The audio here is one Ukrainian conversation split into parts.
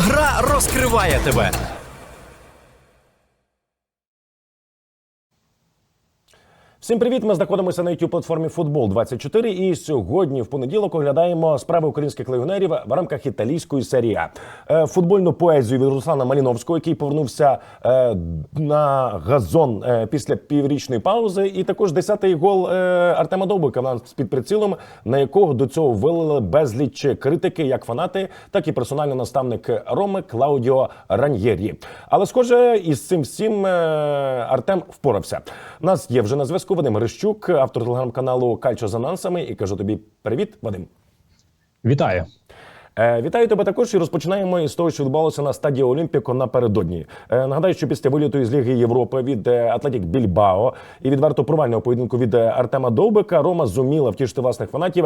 Гра розкриває тебе. Всім привіт! Ми знаходимося на youtube платформі Футбол 24 І сьогодні, в понеділок, оглядаємо справи українських легіонерів в рамках італійської серії А. Е, Футбольну поезію від Руслана Маліновського, який повернувся е, на газон е, після піврічної паузи. І також 10-й гол Артема Довбика в нас під прицілом, на якого до цього вилили безліч критики, як фанати, так і персональний наставник Роми Клаудіо Раньєрі. Але схоже, із цим всім Артем впорався. Нас є вже на зв'язку Вадим Грищук, автор телеграм-каналу Кальчо з анонсами. І кажу тобі привіт, Вадим. Вітаю. Е, Вітаю тебе також і розпочинаємо із того, що відбувалося на стадії Олімпіко напередодні. Е, Нагадаю, що після виліту із Ліги Європи від е, Атлетік Більбао і відверто провального поєдинку від Артема Довбика Рома зуміла втішити власних фанатів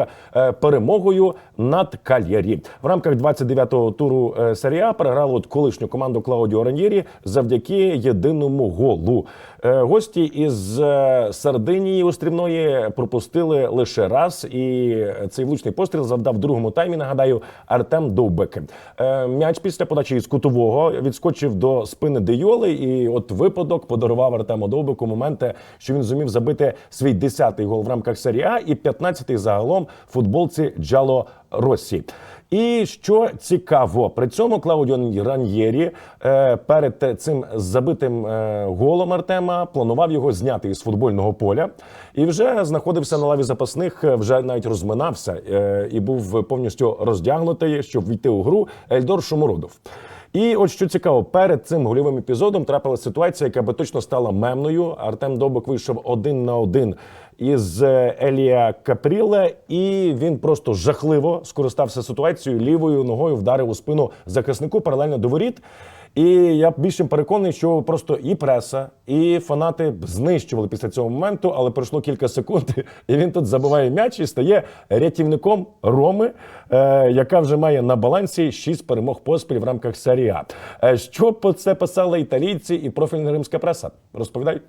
перемогою над Кальярі. В рамках 29-го туру серії от колишню команду Клаудіо Раньєрі завдяки єдиному голу. Е, Гості із е, Сардинії острівної пропустили лише раз, і цей влучний постріл завдав другому таймі. Нагадаю, Артем Довбек. Е, М'яч після подачі із кутового відскочив до спини Дейоли, і от випадок подарував Артему Довбеку моменти, що він зумів забити свій 10-й гол в рамках серії і 15-й загалом футболці Джало Росі. І що цікаво, при цьому Клаудіо Раньєрі е, перед цим забитим е, голом Артема планував його зняти із футбольного поля і вже знаходився на лаві запасних, е, вже навіть розминався і був повністю роздягнутий, щоб війти у гру Ельдор Шумородов. І от що цікаво, перед цим гольовим епізодом трапилася ситуація, яка би точно стала мемною. Артем Добок вийшов один на один із е, Елія Капріле, і він просто жахливо скористався ситуацією лівою ногою, вдарив у спину захиснику паралельно до воріт. І я більше переконаний, що просто і преса, і фанати знищували після цього моменту, але пройшло кілька секунд, і він тут забиває м'яч і стає рятівником Роми, е, яка вже має на балансі шість перемог поспіль в рамках серії А. Е, Що по це писали італійці і профільна римська преса? Розповідай.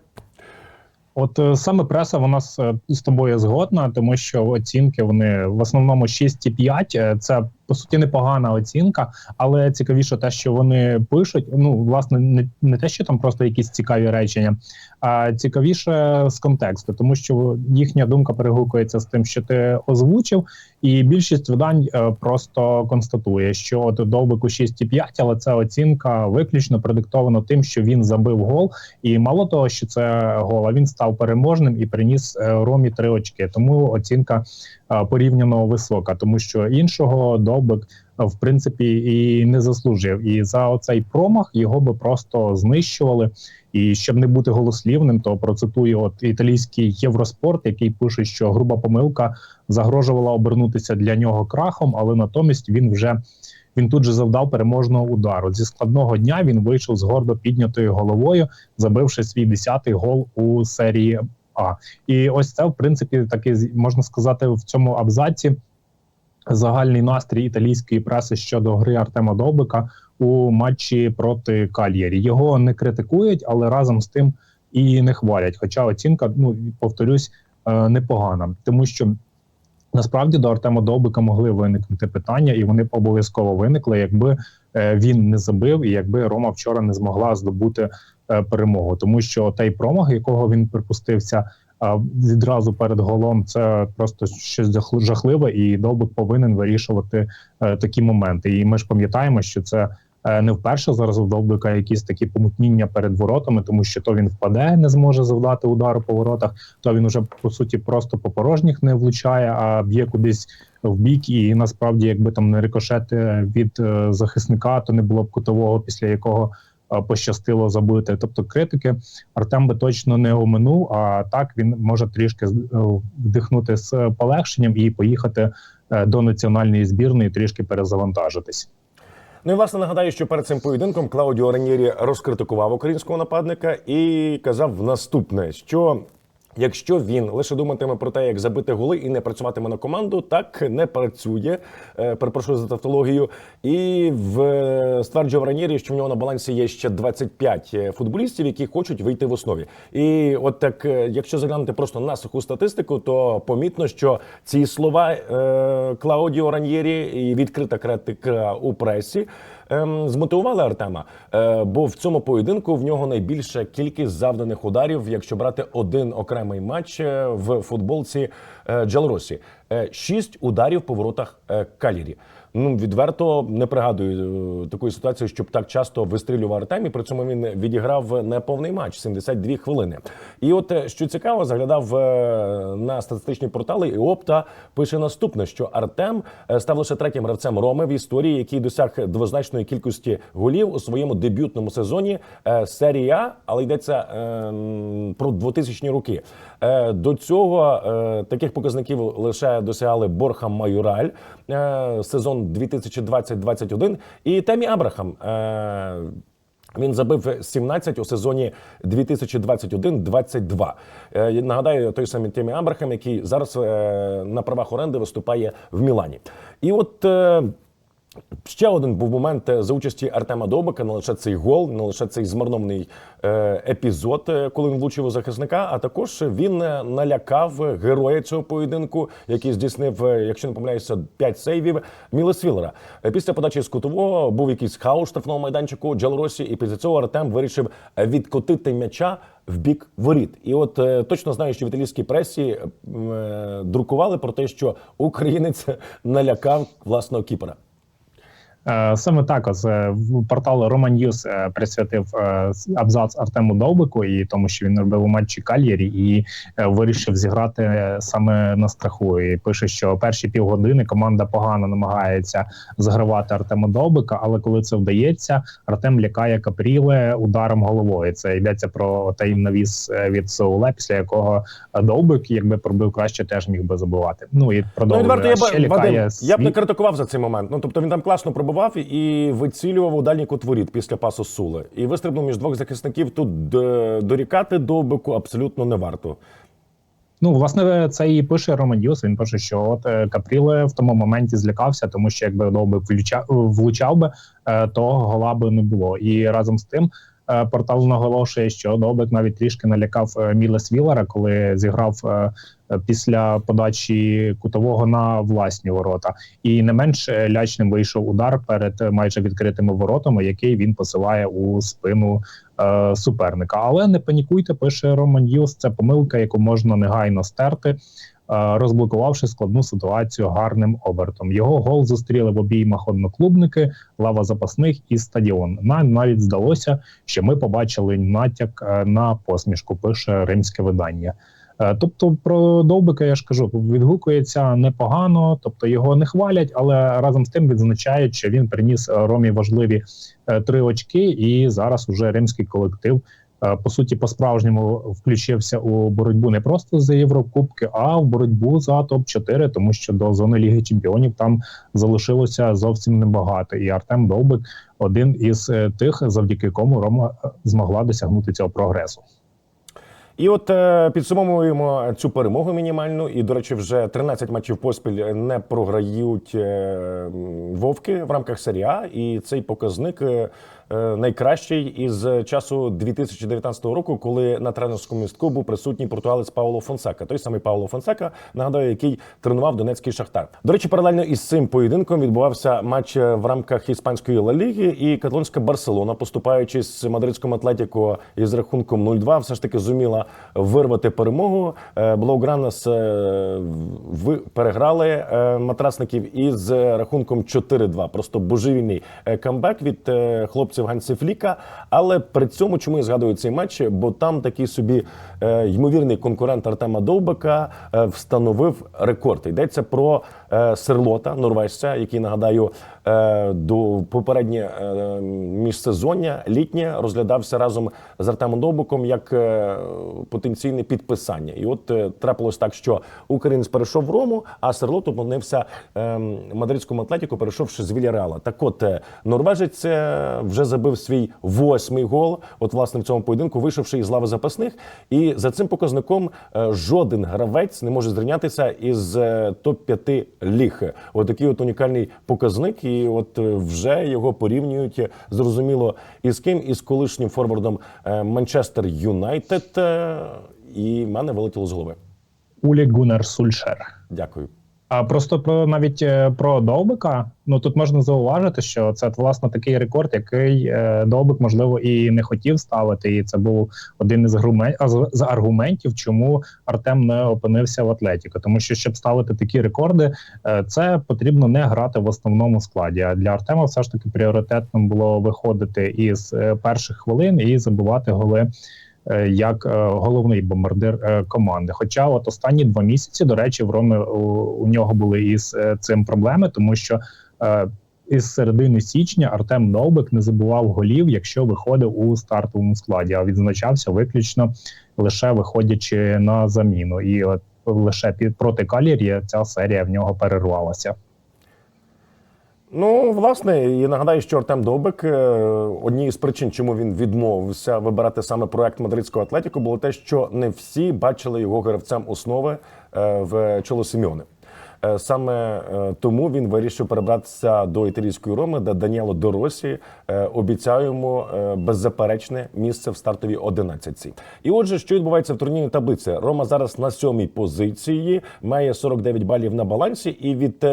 От е, саме преса вона з, е, тобою згодна, тому що оцінки вони в основному 6,5. Е, Це по суті непогана оцінка, але цікавіше те, що вони пишуть. Ну, власне, не, не те, що там просто якісь цікаві речення, а цікавіше з контексту, тому що їхня думка перегукується з тим, що ти озвучив, і більшість видань е, просто констатує, що от довбику 6,5, але це оцінка виключно продиктована тим, що він забив гол, і мало того, що це гол, а він став переможним і приніс е, Ромі три очки. Тому оцінка е, порівняно висока, тому що іншого довбик е, в принципі і не заслужив. І за оцей промах його би просто знищували. І щоб не бути голослівним, то процитую от італійський євроспорт, який пише, що груба помилка загрожувала обернутися для нього крахом, але натомість він вже він тут же завдав переможного удару. Зі складного дня він вийшов з гордо піднятою головою, забивши свій 10-й гол у серії А. І ось це, в принципі, таки можна сказати, в цьому абзаці загальний настрій італійської преси щодо гри Артема Довбика у матчі проти Кальєрі. Його не критикують, але разом з тим і не хвалять. Хоча оцінка, ну повторюсь, е, непогана, тому що. Насправді до Артема Довбика могли виникнути питання, і вони обов'язково виникли, якби е, він не забив, і якби Рома вчора не змогла здобути е, перемогу. Тому що той промах, якого він припустився відразу перед голом, це просто щось жах- жахливе, і Довбик повинен вирішувати е, такі моменти. І ми ж пам'ятаємо, що це. е, Не вперше зараз у Довбика якісь такі помутніння перед воротами, тому що то він впаде, не зможе завдати удару по воротах, то він уже по суті просто по порожніх не влучає, а б'є кудись в бік. І насправді, якби там не рикошети від е, захисника, то не було б кутового, після якого пощастило забити. Тобто критики Артем би точно не оминув. А так він може трішки е, вдихнути з полегшенням і поїхати е, до національної збірної, трішки перезавантажитись. Ну і власне нагадаю, що перед цим поєдинком Клаудіо Ранірі розкритикував українського нападника і казав наступне: що якщо він лише думатиме про те, як забити голи і не працюватиме на команду, так не працює. Е, перепрошую за тавтологію. І в стверджував Раньєрі, що в нього на балансі є ще 25 футболістів, які хочуть вийти в основі. І от так, е, якщо заглянути просто на суху статистику, то помітно, що ці слова е, Клаудіо Раньєрі і відкрита критика у пресі ем, змотивували Артема, е, бо в цьому поєдинку в нього найбільша кількість завданих ударів, якщо брати один окремий матч е, в футболці е, Джалросі. Е, Шість ударів по воротах е, Калірі. Ну відверто не пригадую е, такої ситуації, щоб так часто вистрілював Артем. При цьому він відіграв неповний матч 72 хвилини. І от е, що цікаво, заглядав е, на статистичні портали, і Опта пише наступне: що Артем став лише третім гравцем Роми в історії, який досяг двозначної кількості голів у своєму дебютному сезоні серії А, але йдеться про 2000 роки. До цього таких показників лише досягали Борха Майораль е, сезон 2020-2021 і Темі Абрахам. е, він забив 17 у сезоні 2021-22. Е, Нагадаю, той самий Темі Абрахам, який зараз е, на правах оренди виступає в Мілані. І от. е, Ще один був момент е, за участі Артема Довбика, не лише цей гол, не лише цей змарнований е, епізод, е, коли він влучив у захисника, а також він налякав героя цього поєдинку, який здійснив, якщо не помиляюся, 5 сейвів Мілес Віллера. Е, Після подачі з кутового був якийсь хаос в штрафному майданчику Джалросі, і після цього Артем вирішив відкотити м'яча в бік воріт. І от точно знаю, що в італійській пресі друкували про те, що українець налякав власного кіпера. Е, Саме так ось е, портал Roman News е, присвятив абзац Артему Довбику і тому, що він робив у матчі Кальєрі і вирішив зіграти саме на страху. І пише, що перші півгодини команда погано намагається загравати Артема Довбика, але коли це вдається, Артем лякає Капріле ударом головою. Це йдеться про той навіс від Соуле, після якого Довбик, якби пробив краще, теж міг би забивати. Ну і Ну, продовжує я А ще Вадим, лякає я б не критикував за цей момент. Ну тобто він там класно пробував і вицілював у дальній кут воріт після пасу Сули. І вистрибнув між двох захисників. Тут е, дорікати довбику абсолютно не варто. Ну, власне, це і пише Роман Діос. Він пише, що от е, Капріле в тому моменті злякався, тому що якби Довбик влучав, влучав би, е, то гола би не було. І разом з тим портал наголошує, що Довбик навіть трішки налякав е, Мілес Віллера, коли зіграв е, е, після подачі кутового на власні ворота. І не менш е, лячним вийшов удар перед е, майже відкритими воротами, який він посилає у спину е, суперника. Але не панікуйте, пише Роман Юс. Це помилка, яку можна негайно стерти. Е, Розблокувавши складну ситуацію гарним обертом, його гол зустріли в обіймах одноклубники, лава запасних і стадіон. Нам навіть здалося, що ми побачили натяк е, на посмішку. Пише римське видання. Е, Тобто про Довбика я ж кажу, відгукується непогано, тобто його не хвалять, але разом з тим відзначають, що він приніс Ромі важливі три очки, і зараз уже римський колектив. Е, По суті, по-справжньому включився у боротьбу не просто за Єврокубки, а в боротьбу за топ 4 тому що до зони Ліги Чемпіонів там залишилося зовсім небагато. І Артем Довбик один із е, тих, завдяки кому Рома е, змогла досягнути цього прогресу. І от підсумовуємо цю перемогу мінімальну. І, до речі, вже 13 матчів поспіль не програють вовки в рамках серії А. І цей показник найкращий із часу 2019 року, коли на тренерському містку був присутній португалець Пауло Фонсека. Той самий Пауло Фонсека, нагадаю, який тренував Донецький Шахтар. До речі, паралельно із цим поєдинком відбувався матч е, в рамках іспанської Ла Ліги, і каталонська Барселона, поступаючи з мадридському Атлетіко із рахунком 0-2, все ж таки зуміла вирвати перемогу. Е, Блаугранас е, переграли е, матрасників із рахунком 4-2. Просто божевільний е, камбек від е, хлопців Ганці Фліка. Але при цьому чому я згадую цей матч? Бо там такий собі е, ймовірний конкурент Артема Довбика е, встановив рекорд. Йдеться про Серлота, норвежця, який нагадаю е, до попереднє е, міжсезоння літнє розглядався разом з Артемом Довбиком як е, потенційне підписання. І от е, трапилось так, що українець перейшов в Рому, а Серлот опинився е, мадридському атлетіку, перейшовши з Вільяреала. Так, от е, норвежець е, вже забив свій восьмий гол. От власне в цьому поєдинку, вийшовши із лави запасних, і за цим показником е, жоден гравець не може зрівнятися із е, топ 5 ліг. От от унікальний показник, і от е, вже його порівнюють е, зрозуміло із ким із колишнім форвардом е, Манчестер Юнайтед. І в мене вилетіло з голови. Улі Гунар Сульшер. Дякую. А просто про навіть е, про Довбика. Ну тут можна зауважити, що це власне такий рекорд, який е, Довбик можливо і не хотів ставити. І це був один із з- аргументів, чому Артем не опинився в Атлетіко. Тому що щоб ставити такі рекорди, е, це потрібно не грати в основному складі. А для Артема все ж таки пріоритетним було виходити із перших хвилин і забивати голи як е, головний бомбардир е, команди. Хоча, от останні два місяці, до речі, в Ромі у, у нього були із е, цим проблеми, тому що е, із середини січня Артем Довбик не забував голів, якщо виходив у стартовому складі, а відзначався виключно лише виходячи на заміну. І от лише під проти Калір'я ця серія в нього перервалася. Ну, власне, і нагадаю, що Артем Добик е, однією з причин, чому він відмовився вибирати саме проект мадридського атлетіку, було те, що не всі бачили його гравцем основи е, в Чоло Сіміоне. Е, Саме е, тому він вирішив перебратися до італійської Роми, де Даніело Доросі е, обіцяє йому е, беззаперечне місце в стартовій одинадцятці. І отже, що відбувається в турнірній таблиці? Рома зараз на сьомій позиції, має 49 балів на балансі, і від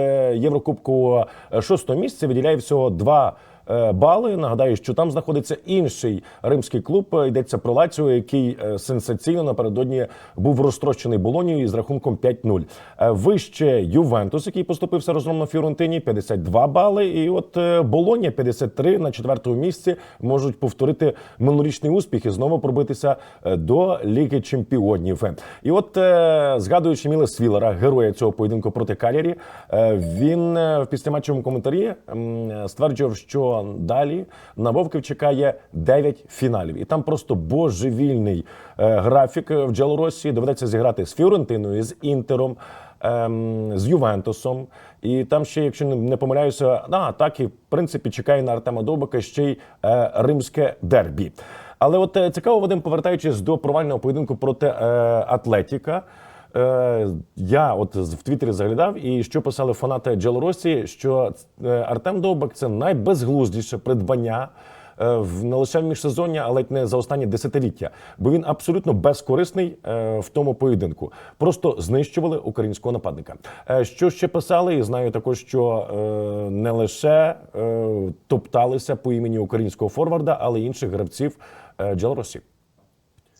Єврокубку шостого місця виділяє всього два. Е, Бали нагадаю, що там знаходиться інший римський клуб. Е, Йдеться про Лаціо, який е, сенсаційно напередодні був розтрощений Болонією із рахунком 5-0. Е, Вище Ювентус, який поступився розгромно Фіорентині, 52 бали. І от Болонія 53 на четвертому місці можуть повторити минулорічний успіх і знову пробитися до Ліги Чемпіонів. І от згадуючи Міле Свілера, героя цього поєдинку проти Калярі, е, він в післяматчевому коментарі стверджував, що далі на Вовків чекає 9 фіналів, і там просто божевільний е, графік в Джелоросі. Доведеться зіграти з Фіорентиною, з Інтером. ем, З Ювентусом, і там ще, якщо не- помиляюся, на і в принципі чекає на Артема Довбика ще й е, римське дербі. Але от е, цікаво, Вадим, повертаючись до провального поєдинку проти е, Атлетіка. Е, я от в Твіттері заглядав, і що писали фанати Джелоросі, що е, Артем Довбак це найбезглуздіше придбання. е, В не лише в міжсезоння, але й не за останні десятиліття, бо він абсолютно безкорисний е, в тому поєдинку. Просто знищували українського нападника. Що ще писали, і знаю також, що не лише топталися по імені українського форварда, але й інших гравців Джелоросі.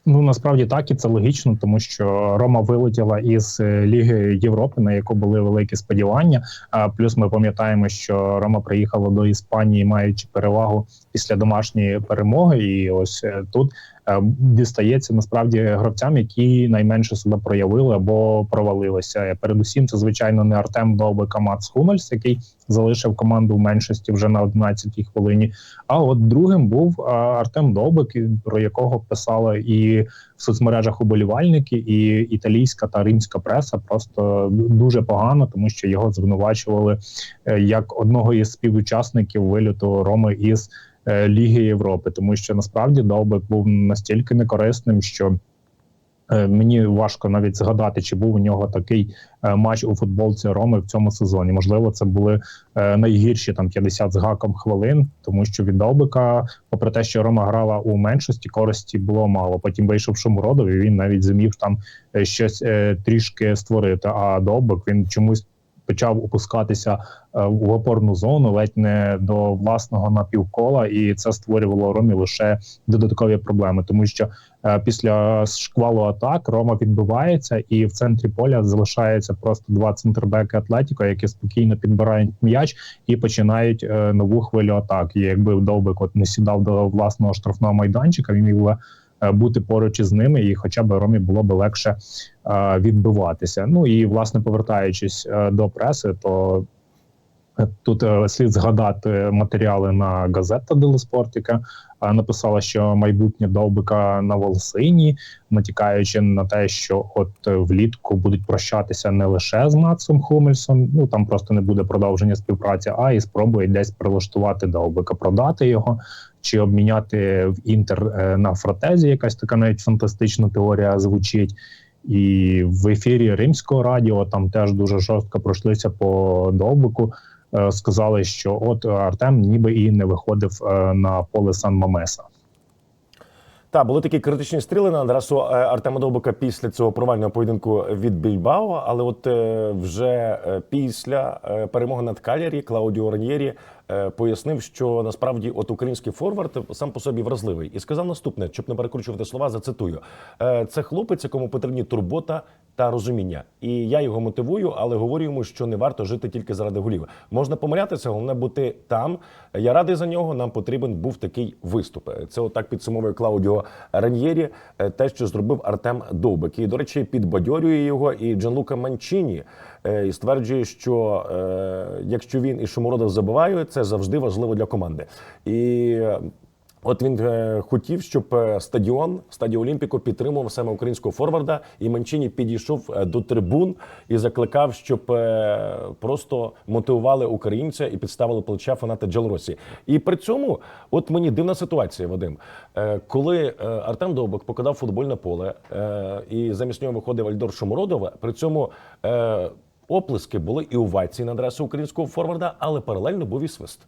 Ну насправді так і це логічно, тому що Рома вилетіла із е, Ліги Європи, на яку були великі сподівання. А плюс ми пам'ятаємо, що Рома приїхала до Іспанії, маючи перевагу після домашньої перемоги, і ось е, тут дістається насправді гравцям, які найменше себе проявили або провалилися. Передусім, це звичайно не Артем Довбик, а Мац Хумельс, який залишив команду в меншості вже на 11-й хвилині. А от другим був Артем Довбик, про якого писали і в соцмережах уболівальники, і італійська та римська преса просто дуже погано, тому що його звинувачували е, як одного із співучасників виліту Роми із е, Ліги Європи, тому що насправді Довбик був настільки некорисним, що. Е, Мені важко навіть згадати, чи був у нього такий е, матч у футболці Роми в цьому сезоні. Можливо, це були е, найгірші там 50 з гаком хвилин, тому що від Довбика, попри те, що Рома грала у меншості, користі було мало. Потім вийшов Шумуродов, і він навіть зумів там е, щось е, трішки створити. А Довбик він чомусь почав опускатися е, в опорну зону, ледь не до власного напівкола, і це створювало Ромі лише додаткові проблеми, тому що е, після шквалу атак Рома відбивається, і в центрі поля залишається просто два центрбеки Атлетіко, які спокійно підбирають м'яч і починають е, нову хвилю атак. І якби Довбик от не сідав до власного штрафного майданчика, він е, бути поруч із ними, і хоча б Ромі було б легше е, відбиватися. Ну і власне повертаючись е, до преси, то е, тут е, слід згадати матеріали на газета Дело Спорт, яка е, написала, що майбутнє довбика на Волосині, натякаючи на те, що от е, влітку будуть прощатися не лише з Матсом Хумельсом, ну там просто не буде продовження співпраці, а і спробує десь прилаштувати довбика, продати його чи обміняти в інтер е, на фратезі. Якась така навіть фантастична теорія звучить. І в ефірі Римського радіо там теж дуже жорстко пройшлися по довбику. Е, Сказали, що от Артем ніби і не виходив е, на поле Сан Мамеса. Та були такі критичні стріли на адресу Артема Довбика після цього провального поєдинку від Більбао. Але от вже після перемоги над Калярі Клаудіо Раньєрі пояснив, що насправді от український форвард сам по собі вразливий, і сказав наступне, щоб не перекручувати слова, зацитую: Е, це хлопець, якому потрібні турбота та розуміння. І я його мотивую, але говорю йому, що не варто жити тільки заради голів. Можна помилятися, головне бути там. Я радий за нього. Нам потрібен був такий виступ. Це отак підсумовує Клаудіо Раньєрі, е, те, що зробив Артем Довбик. І, до речі, підбадьорює його і Джанлука Манчіні. Е, І стверджує, що е, якщо він і Шумородов забивають, це завжди важливо для команди. І е, От він е, хотів, щоб стадіон, стадіо Олімпіко підтримував саме українського форварда, і Манчині підійшов до трибун і закликав, щоб е, просто мотивували українця і підставили плеча фанати Джелросі. І при цьому, от мені дивна ситуація, Вадим, Е, коли е, Артем Довбик покидав футбольне поле, е, і замість нього виходив Альдор Шомородов, при цьому. е, Оплески були і овації на адресу українського форварда, але паралельно був і свист.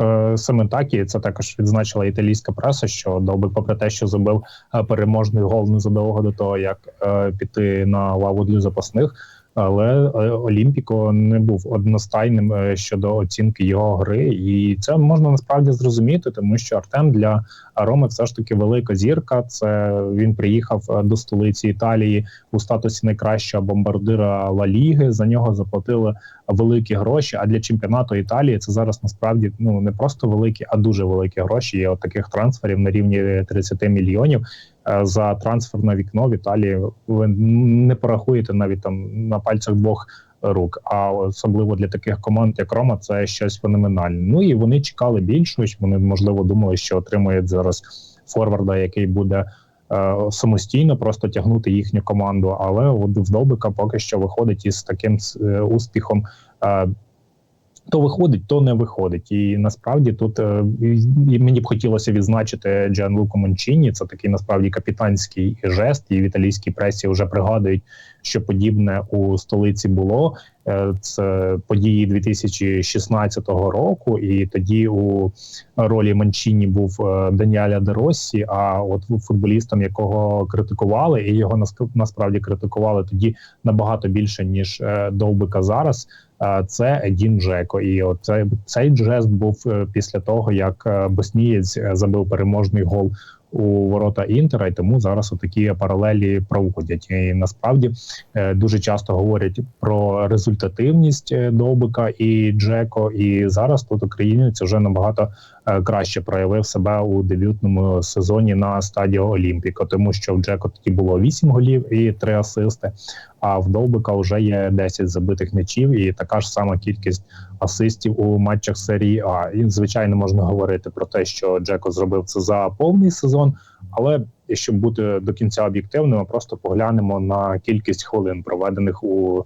Е, Саме так і це також відзначила італійська преса, що Довбик, попри те, що забив е, переможний гол незадовго до того, як е, піти на лаву для запасних. Але е, Олімпіко не був одностайним е, щодо оцінки його гри, і це можна насправді зрозуміти, тому що Артем для Роми все ж таки велика зірка. Це він приїхав е, до столиці Італії у статусі найкращого бомбардира Ла Ліги. За нього заплатили великі гроші. А для чемпіонату Італії це зараз насправді ну не просто великі, а дуже великі гроші. Є от таких трансферів на рівні 30 мільйонів. Е, За трансферне вікно в Італії ви не порахуєте навіть там на пальцях двох рук. А особливо для таких команд, як Рома, це щось феноменальне. Ну і вони чекали більшого. Вони можливо думали, що отримають зараз форварда, який буде е, самостійно просто тягнути їхню команду. Але от в поки що виходить із таким е, успіхом. То виходить, то не виходить. І насправді тут е, і мені б хотілося відзначити Джан Луко Мончині. Це такий насправді капітанський жест. І в італійській пресі вже пригадують, що подібне у столиці було. Е, Це події 2016 року, і тоді у ролі Манчині був е, Даніаля Деросі. А от футболістом, якого критикували, і його насправді критикували тоді набагато більше ніж Довбика зараз. Це Едін Джеко, і от цей, цей жест був е, після того, як е, боснієць е, забив переможний гол у ворота Інтера, і тому зараз такі паралелі проводять. І насправді дуже часто говорять про результативність Довбика і Джеко. І зараз тут українець вже набагато краще проявив себе у дебютному сезоні на стадіо Олімпіка, тому що в Джеко тоді було 8 голів і 3 асисти. А в Довбика вже є 10 забитих м'ячів, і така ж сама кількість асистів у матчах серії А. І звичайно можна говорити про те, що Джеко зробив це за повний сезон. Але щоб бути до кінця об'єктивними, просто поглянемо на кількість хвилин, проведених у е,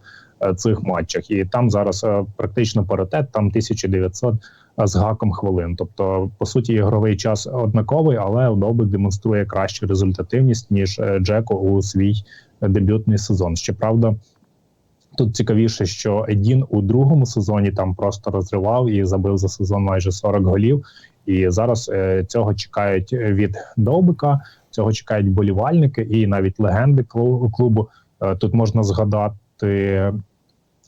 цих матчах. І там зараз е, практично паритет, там 1900 з гаком хвилин. Тобто, по суті, ігровий час однаковий, але Довбик демонструє кращу результативність ніж е, Джеко у свій дебютний сезон. Щоправда. Тут цікавіше, що Едін у другому сезоні там просто розривав і забив за сезон майже 40 голів. І зараз е, цього чекають від Довбика, цього чекають болівальники і навіть легенди клу- клубу. Е, тут можна згадати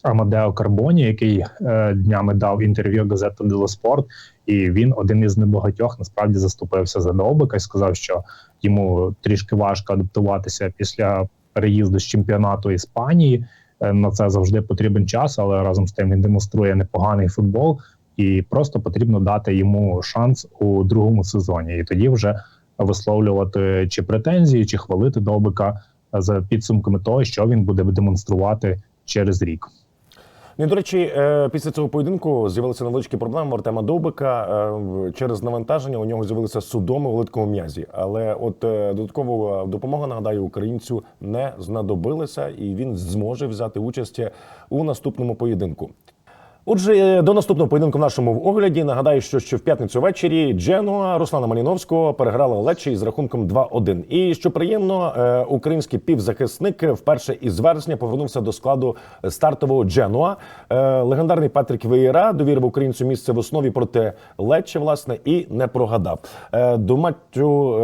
Амадео Карбоні, який е, днями дав інтерв'ю газету Дело Спорт, і він один із небагатьох насправді заступився за Довбика і сказав, що йому трішки важко адаптуватися після переїзду з чемпіонату Іспанії. Е, На це завжди потрібен час, але разом з тим він демонструє непоганий футбол, і просто потрібно дати йому шанс у другому сезоні. І тоді вже висловлювати чи претензії, чи хвалити Довбика за підсумками того, що він буде демонструвати через рік. Ну, до речі, е, після цього поєдинку з'явилися невеличкі проблеми Артема Довбика. Е, Через навантаження у нього з'явилися судоми у великому м'язі. Але от е, додаткова допомога, нагадаю, українцю не знадобилася, і він зможе взяти участь у наступному поєдинку. Отже, е, до наступного поєдинку в нашому огляді нагадаю, що ще в п'ятницю ввечері Дженуа Руслана Маліновського переграла Лечі із рахунком 2-1. І що приємно, е, український півзахисник вперше із вересня повернувся до складу стартового Дженуа. Е, Легендарний Патрік Веєра довірив українцю місце в основі проти Лечі, власне, і не прогадав. До матчу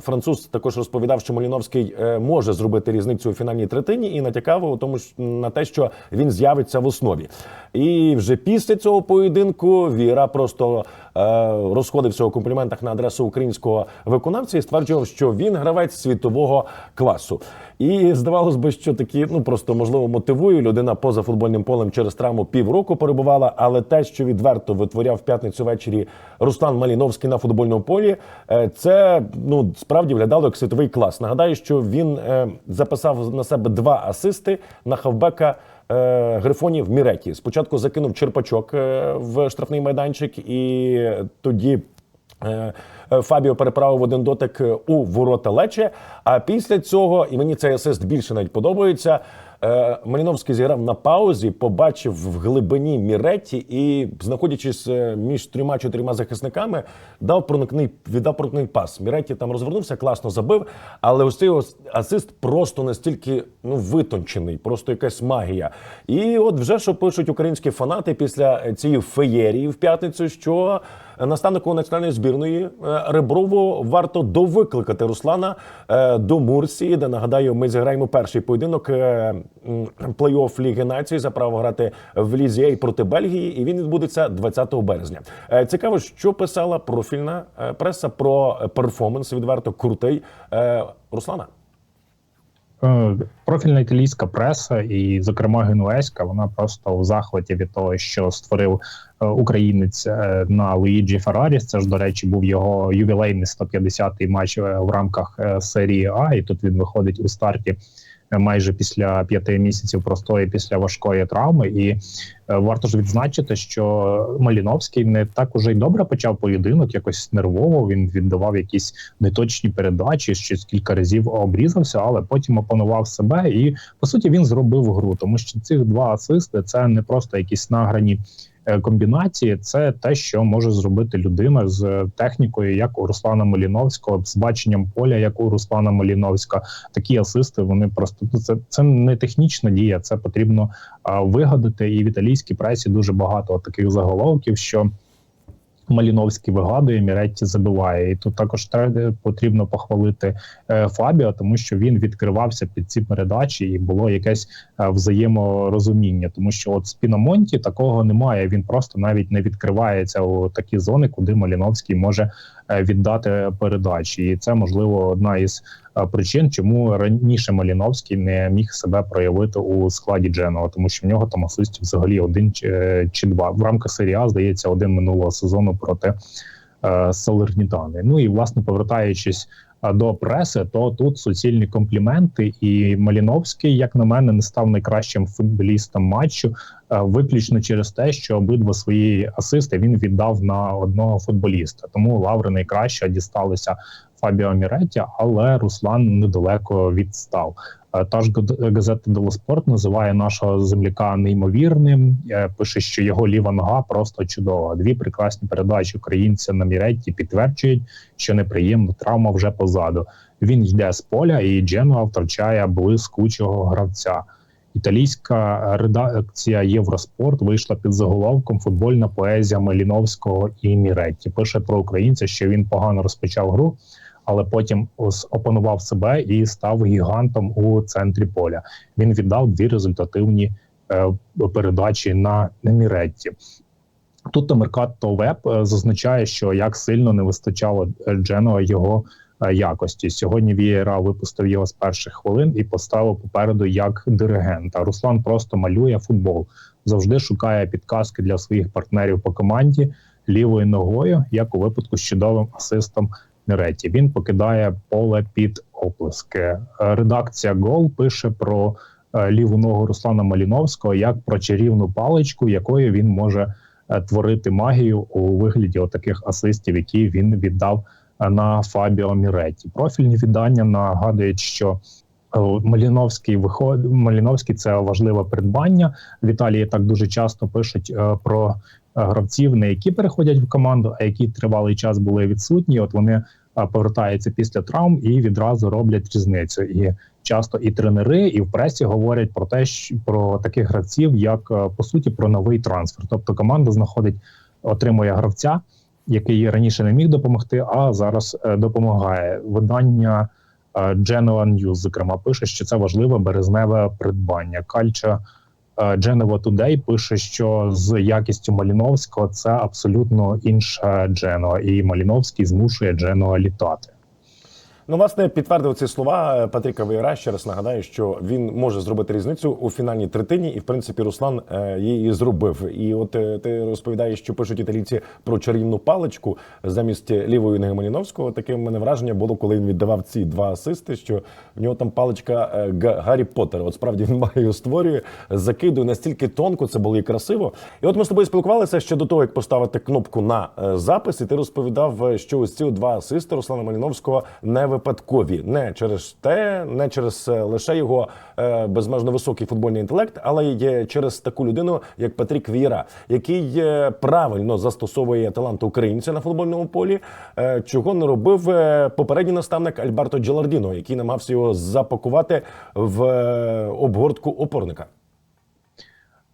француз також розповідав, що Маліновський може зробити різницю у фінальній третині і натякав у тому ж на те, що він з'явиться в основі. І вже після цього поєдинку Віра просто е, розходився у компліментах на адресу українського виконавця і стверджував, що він гравець світового класу. І здавалось би, що такі ну просто можливо мотивує людина поза футбольним полем через травму півроку перебувала. Але те, що відверто витворяв в п'ятницю ввечері Руслан Маліновський на футбольному полі, е, це ну справді виглядало як світовий клас. Нагадаю, що він е, записав на себе два асисти на хавбека Грифонів Міреті. Спочатку закинув черпачок е, в штрафний майданчик, і тоді. е, е, Фабіо переправив один дотик е, у ворота Лече. А після цього, і мені цей асист більше навіть подобається. Е, Маліновський зіграв на паузі, побачив в глибині Міреті і, знаходячись е, між трьома чотирма захисниками, дав проникний віддав проникний пас. Міреті там розвернувся, класно забив. Але ось цей асист просто настільки ну витончений, просто якась магія. І от вже що пишуть українські фанати після цієї феєрії в п'ятницю, що наставнику національної збірної е, Реброву варто довикликати Руслана е, до Мурсії, де нагадаю, ми зіграємо перший поєдинок е, плей-офф Ліги Націй за право грати в Лізі А проти Бельгії, і він відбудеться 20 березня. Е, Цікаво, що писала профільна е, преса про е, перформанс відверто крутий е, Руслана. Е, Профільна італійська преса, і, зокрема, генуеська, вона просто у захваті від того, що створив е, українець е, на Луїджі Ферраріс. Це ж, до речі, був його ювілейний 150-й матч в рамках серії А, і тут він виходить у старті. Майже після п'яти місяців простої після важкої травми, і е, варто ж відзначити, що Маліновський не так уже й добре почав поєдинок, якось нервово. Він віддавав якісь неточні передачі, щось кілька разів обрізався, але потім опанував себе. І по суті він зробив гру, тому що ці два асисти це не просто якісь награні комбінації, це те, що може зробити людина з е, технікою, як у Руслана Маліновського, з баченням поля, як у Руслана Маліновського. Такі асисти вони просто ну, це, це не технічна дія, це потрібно а, вигадати. І в італійській пресі дуже багато таких заголовків, що. Маліновський вигадує, Міретті забиває, і тут також треба потрібно похвалити е, Фабіо, тому що він відкривався під ці передачі, і було якесь е, взаєморозуміння. Тому що от Спіномонті такого немає. Він просто навіть не відкривається у такі зони, куди Маліновський може віддати передачі. І це можливо одна із е, причин, чому раніше Маліновський не міг себе проявити у складі Дженова, тому що в нього там асистів взагалі один чи, е, два в рамках серії А, здається, один минулого сезону проти е, Салернітани. Ну і власне повертаючись до преси, то тут суцільні компліменти. І Маліновський, як на мене, не став найкращим футболістом матчу, е, виключно через те, що обидва свої асисти він віддав на одного футболіста. Тому лаври найкраще дісталися Фабіо Міретті, але Руслан недалеко відстав. Е, Та ж газета «Дело Спорт» називає нашого земляка неймовірним. Е, Пише, що його ліва нога просто чудова. Дві прекрасні передачі українця на Міретті підтверджують, що неприємна травма вже позаду. Він йде з поля, і Дженуа втрачає блискучого гравця. Італійська редакція Євроспорт вийшла під заголовком Футбольна поезія Маліновського і Міретті. Пише про українця, що він погано розпочав гру, але потім опанував себе і став гігантом у центрі поля. Він віддав дві результативні е, передачі на Міретті. Тут Меркато Веб е, зазначає, що як сильно не вистачало е, Дженуа його якості. Сьогодні Вієра випустив його з перших хвилин і поставив попереду як диригента. Руслан просто малює футбол, завжди шукає підказки для своїх партнерів по команді лівою ногою, як у випадку з чудовим асистом Нереті. Він покидає поле під оплески. Е, Редакція Гол пише про е, ліву ногу Руслана Маліновського як про чарівну паличку, якою він може е, творити магію у вигляді отаких асистів, які він віддав е, на Фабіо Міреті. Профільні віддання нагадують, що Е, Маліновський виход Маліновський це важливе придбання. В Італії так дуже часто пишуть е, про е, гравців, не які переходять в команду, а які тривалий час були відсутні. От вони повертаються після травм і відразу роблять різницю. І часто і тренери, і в пресі говорять про те, що про таких гравців, як по суті про новий трансфер. Тобто команда знаходить, отримує гравця, який раніше не міг допомогти, а зараз е, допомагає. Видання Genova News, зокрема, пише, що це важливе березневе придбання. Кальча Genova Genoa Today пише, що з якістю Маліновського це абсолютно інша Genoa, і Маліновський змушує Genoa літати. Ну, власне, підтвердив ці слова е, Патріка Вейра. Ще раз нагадаю, що він може зробити різницю у фінальній третині, і в принципі Руслан е, її зробив. І от е, ти розповідаєш, що пишуть італійці про чарівну паличку замість лівої ноги Маліновського. Таке в мене враження було, коли він віддавав ці два асисти. Що в нього там паличка Га- Гаррі Поттера. От справді він має її створює, закидує настільки тонко, це було і красиво. І от ми з тобою спілкувалися ще до того, як поставити кнопку на запис, і ти розповідав, що ось ці два асисти Руслана Маліновського не випадкові, не через те, не через е, лише його е, безмежно високий футбольний інтелект, але й е, через таку людину, як Патрік Віра, який правильно застосовує талант українця на футбольному полі, чого не робив попередній наставник Альберто Джелардіно, який намагався його запакувати в обгортку опорника.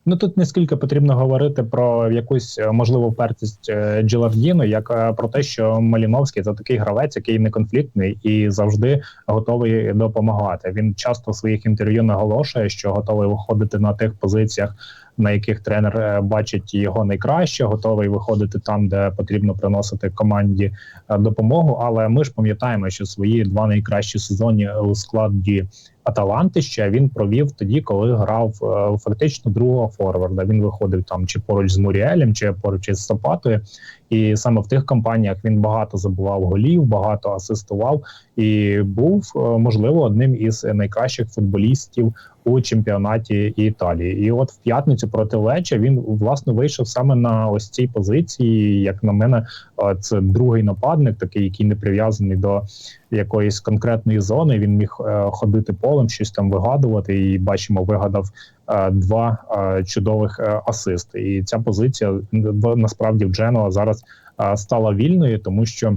Ну тут не скільки потрібно говорити про якусь е, можливу впертість Джелардіну, як е, про те, що Маліновський це такий гравець, який не конфліктний і завжди готовий допомагати. Він часто в своїх інтерв'ю наголошує, що готовий виходити на тих позиціях, на яких тренер е, бачить його найкраще, готовий виходити там, де потрібно приносити команді е, допомогу. Але ми ж пам'ятаємо, що свої два найкращі сезоні у складі Аталанти ще він провів тоді, коли грав е, фактично другого форварда. Він виходив там чи поруч з Муріелем, чи поруч із Сапатою. І саме в тих кампаніях він багато забував голів, багато асистував і був е, можливо одним із найкращих футболістів у чемпіонаті Італії. І от в п'ятницю проти Леча він власне вийшов саме на ось цій позиції. Як на мене, е, це другий нападник, такий, який не прив'язаний до якоїсь конкретної зони. Він міг е, ходити полем, щось там вигадувати. І бачимо, вигадав е, два е, чудових асисти. І ця позиція насправді в Дженуа зараз стала вільною, тому що.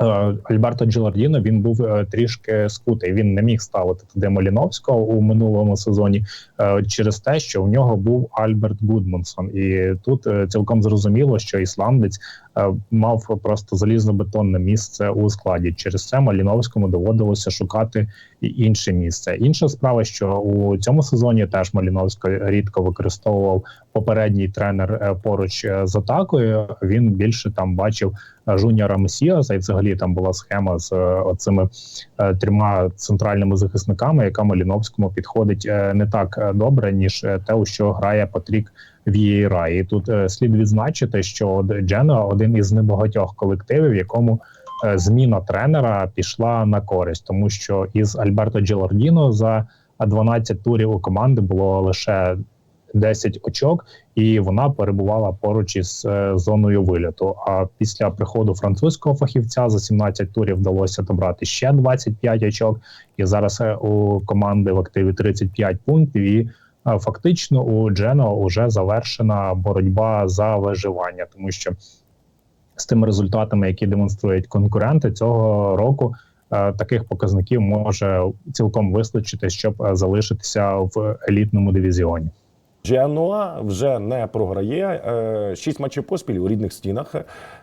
Е, Альберто Джелардіно він був е, трішки скутий. Він не міг ставити туди Маліновського у минулому сезоні е, через те, що у нього був Альберт Гудмансон, і тут цілком зрозуміло, що ісландець мав просто залізно-бетонне місце у складі. Через це Маліновському доводилося шукати інше місце. Інша справа, що у цьому сезоні теж Маліновський рідко використовував попередній тренер поруч з атакою. Він більше там бачив Жуніора Месіаса, і взагалі там була схема з е, оцими е, трьома центральними захисниками, яка Маліновському підходить е, не так добре, ніж те, у що грає Патрік Вієра. І тут слід відзначити, що от Дженуа один із небагатьох колективів, якому зміна тренера пішла на користь, тому що із Альберто Джелардіно за 12 турів у команди було лише 10 очок, і вона перебувала поруч із е, зоною виліту. А після приходу французького фахівця за 17 турів вдалося добрати ще 25 очок. І зараз е, у команди в активі 35 пунктів. І е, фактично у Джено вже завершена боротьба за виживання, тому що з тими результатами, які демонструють конкуренти цього року. Таких показників може цілком вистачити, щоб залишитися в елітному дивізіоні. Джеануа вже не програє е, шість матчів поспіль у рідних стінах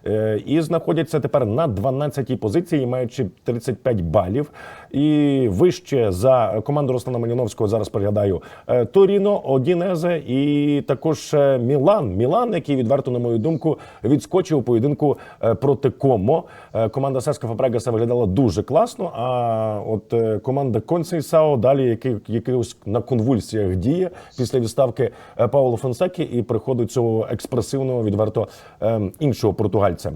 е, і знаходяться тепер на 12-й позиції, маючи 35 балів. І вище за команду Руслана Маліновського зараз приглядаю е, Торіно, Одінезе і також Мілан. Мілан, який відверто, на мою думку, відскочив у поєдинку проти Комо. Команда Сеска Фабрегаса виглядала дуже класно. А от команда Консейсао далі який, якийсь на конвульсіях діє після відставки е, Пауло Фонсекі і приходу цього експресивного відверто е, іншого португальця.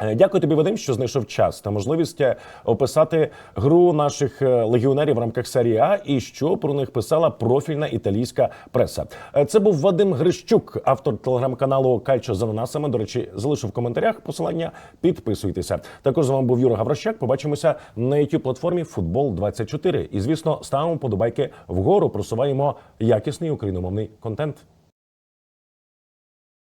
Е, Дякую тобі, Вадим, що знайшов час та можливість е, описати гру наших е, легіонерів в рамках серії А і що про них писала профільна італійська преса. Це був Вадим Грищук, автор телеграм-каналу Кальчо за ананасами. До речі, залишу в коментарях посилання. Підписуйтеся. Також з вами був Юра Гаврощак. Побачимося на youtube платформі Футбол 24 І звісно, ставимо подобайки вгору. Просуваємо якісний україномовний контент.